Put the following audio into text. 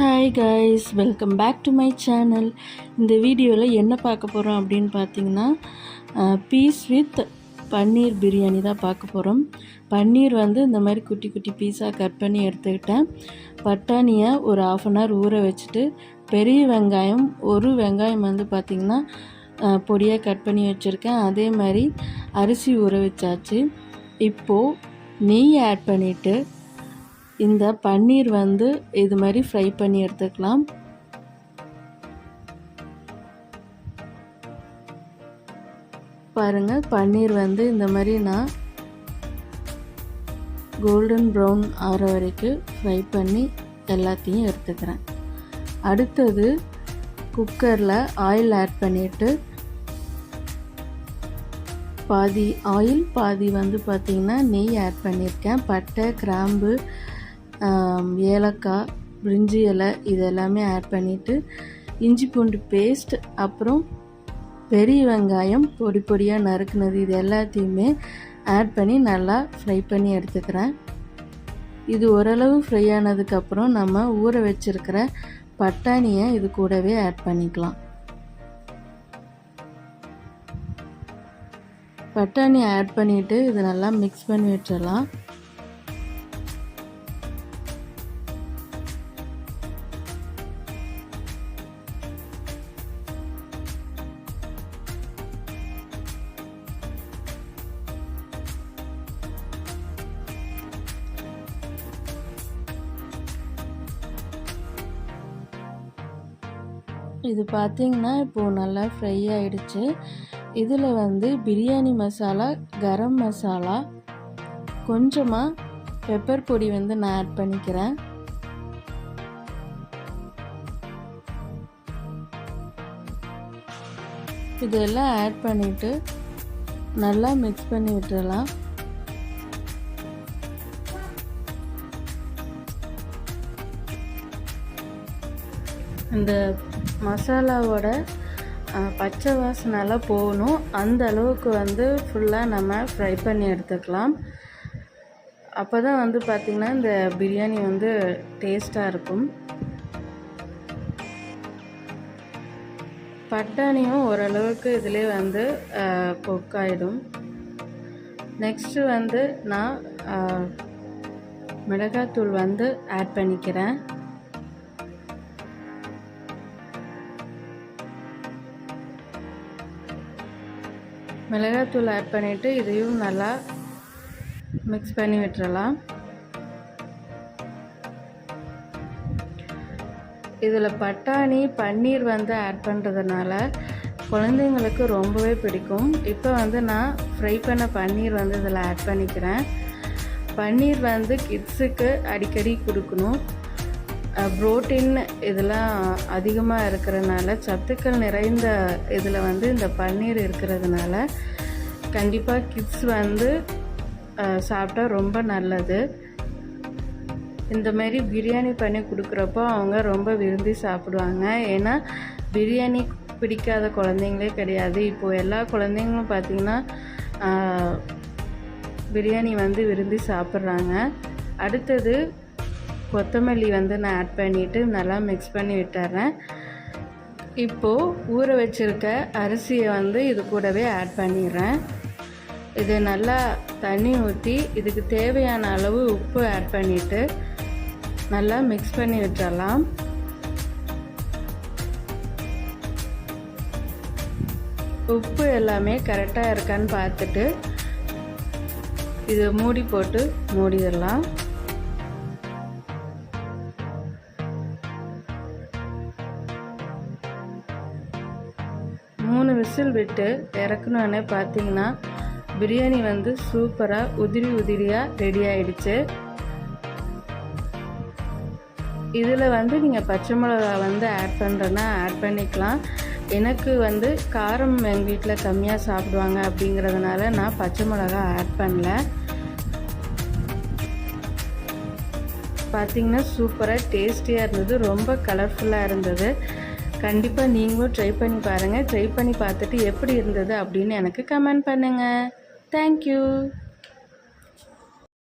Hi guys welcome back to my channel இந்த வீடியோவில் என்ன பார்க்க போகிறோம் அப்படின்னு பார்த்தீங்கன்னா பீஸ் வித் பன்னீர் பிரியாணி தான் பார்க்க போகிறோம் பன்னீர் வந்து இந்த மாதிரி குட்டி குட்டி பீஸாக கட் பண்ணி எடுத்துக்கிட்டேன். பட்டாணியை ஒரு ஆஃப் அன் ஹவர் ஊற வச்சுட்டு பெரிய வெங்காயம் ஒரு வெங்காயம் வந்து பார்த்திங்கன்னா பொடியாக கட் பண்ணி வச்சுருக்கேன். அதே மாதிரி அரிசி ஊற வச்சாச்சு. இப்போது நெய் ஆட் பண்ணிவிட்டு இந்த பன்னீர் வந்து இது மாதிரி ஃப்ரை பண்ணி எடுத்துக்கலாம். பாருங்கள் பன்னீர் வந்து இந்த மாதிரி நான் கோல்டன் ப்ரௌன் ஆகிற வரைக்கும் ஃப்ரை பண்ணி எல்லாத்தையும் எடுத்துக்கிறேன். அடுத்தது குக்கரில் ஆயில் ஆட் பண்ணிவிட்டு பாதி ஆயில் பாதி வந்து பார்த்திங்கன்னா நெய் ஆட் பண்ணியிருக்கேன். பட்டை கிராம்பு ஏலக்காய் பிரிஞ்சி இலை இது எல்லாமே ஆட் பண்ணிவிட்டு இஞ்சி பூண்டு பேஸ்ட் அப்புறம் பெரிய வெங்காயம் பொடி பொடியாக நறுக்குனது இது எல்லாத்தையுமே ஆட் பண்ணி நல்லா ஃப்ரை பண்ணி எடுத்துக்கிறேன். இது ஓரளவு ஃப்ரை ஆனதுக்கப்புறம் நம்ம ஊற வச்சுருக்கிற பட்டாணியை இது கூடவே ஆட் பண்ணிக்கலாம். பட்டாணி ஆட் பண்ணிவிட்டு இது நல்லா மிக்ஸ் பண்ணி வச்சிடலாம். இது பார்த்திங்கன்னா இப்போது நல்லா ஃப்ரை ஆகிடுச்சு இதில் வந்து பிரியாணி மசாலா கரம் மசாலா கொஞ்சமாக பெப்பர் பொடி வந்து நான் ஆட் பண்ணிக்கிறேன். இதெல்லாம் ஆட் பண்ணிவிட்டு நல்லா மிக்ஸ் பண்ணி விட்டுடலாம் இந்த மசாலாவோட பச்சை வாசனைலாம் போகணும். அந்த அளவுக்கு வந்து ஃபுல்லாக நம்ம ஃப்ரை பண்ணி எடுத்துக்கலாம். அப்போ தான் வந்து பார்த்திங்கன்னா இந்த பிரியாணி வந்து டேஸ்ட்டாக இருக்கும். பட்டாணியும் ஓரளவுக்கு இதிலே வந்து குக் ஆகிடும் நெக்ஸ்ட்டு வந்து நான் மிளகாத்தூள் வந்து ஆட் பண்ணிக்கிறேன். மிளகாத்தூள் ஆட் பண்ணிவிட்டு இதையும் நல்லா மிக்ஸ் பண்ணி விட்டுறலாம். இதில் பட்டாணி பன்னீர் வந்து ஆட் பண்ணுறதுனால குழந்தைங்களுக்கு ரொம்பவே பிடிக்கும். இப்போ வந்து நான் ஃப்ரை பண்ண பன்னீர் வந்து இதில் ஆட் பண்ணிக்கிறேன். பன்னீர் வந்து கிட்ஸுக்கு அடிக்கடி கொடுக்கணும். புரோட்டீன் இதெல்லாம் அதிகமாக இருக்கிறதுனால சத்துக்கள் நிறைந்த இதில் வந்து இந்த பன்னீர் இருக்கிறதுனால கண்டிப்பாக கிட்ஸ் வந்து சாப்பிட்டா ரொம்ப நல்லது. இந்த மாரி பிரியாணி பண்ணி கொடுக்குறப்போ அவங்க ரொம்ப விரும்பி சாப்பிடுவாங்க. ஏன்னா பிரியாணி பிடிக்காத குழந்தைங்களே கிடையாது. இப்போது எல்லா குழந்தைங்களும் பார்த்திங்கன்னா பிரியாணி வந்து விரும்பி சாப்பிட்றாங்க. அடுத்தது கொத்தமல்லி வந்து நான் ஆட் பண்ணிவிட்டு நல்லா மிக்ஸ் பண்ணி விட்டுறேன். இப்போது ஊற வச்சுருக்க அரிசியை வந்து இது கூடவே ஆட் பண்ணிடுறேன். இது நல்லா தண்ணி ஊற்றி இதுக்கு தேவையான அளவு உப்பு ஆட் பண்ணிவிட்டு நல்லா மிக்ஸ் பண்ணி விட்டுறலாம். உப்பு எல்லாமே கரெக்டாக இருக்கான்னு பார்த்துட்டு இதை மூடி போட்டு மூடிடலாம். மூணு விசில் விட்டு இறக்குனோடனே பார்த்தீங்கன்னா பிரியாணி வந்து சூப்பராக உதிரி உதிரியாக ரெடி ஆயிடுச்சு. இதில் வந்து நீங்கள் பச்சை மிளகா வந்து ஆட் பண்ணுறேன்னா ஆட் பண்ணிக்கலாம். எனக்கு வந்து காரம் எங்கள் வீட்டில் கம்மியாக சாப்பிடுவாங்க அப்படிங்கிறதுனால நான் பச்சை மிளகா ஆட் பண்ணல. பார்த்திங்கன்னா சூப்பராக டேஸ்டியாக இருந்தது ரொம்ப கலர்ஃபுல்லாக இருந்தது. கண்டிப்பாக நீங்களும் ட்ரை பண்ணி பாருங்கள் ட்ரை பண்ணி பார்த்துட்டு எப்படி இருந்தது அப்படின்னு எனக்கு கமெண்ட் பண்ணுங்கள் தேங்க்யூ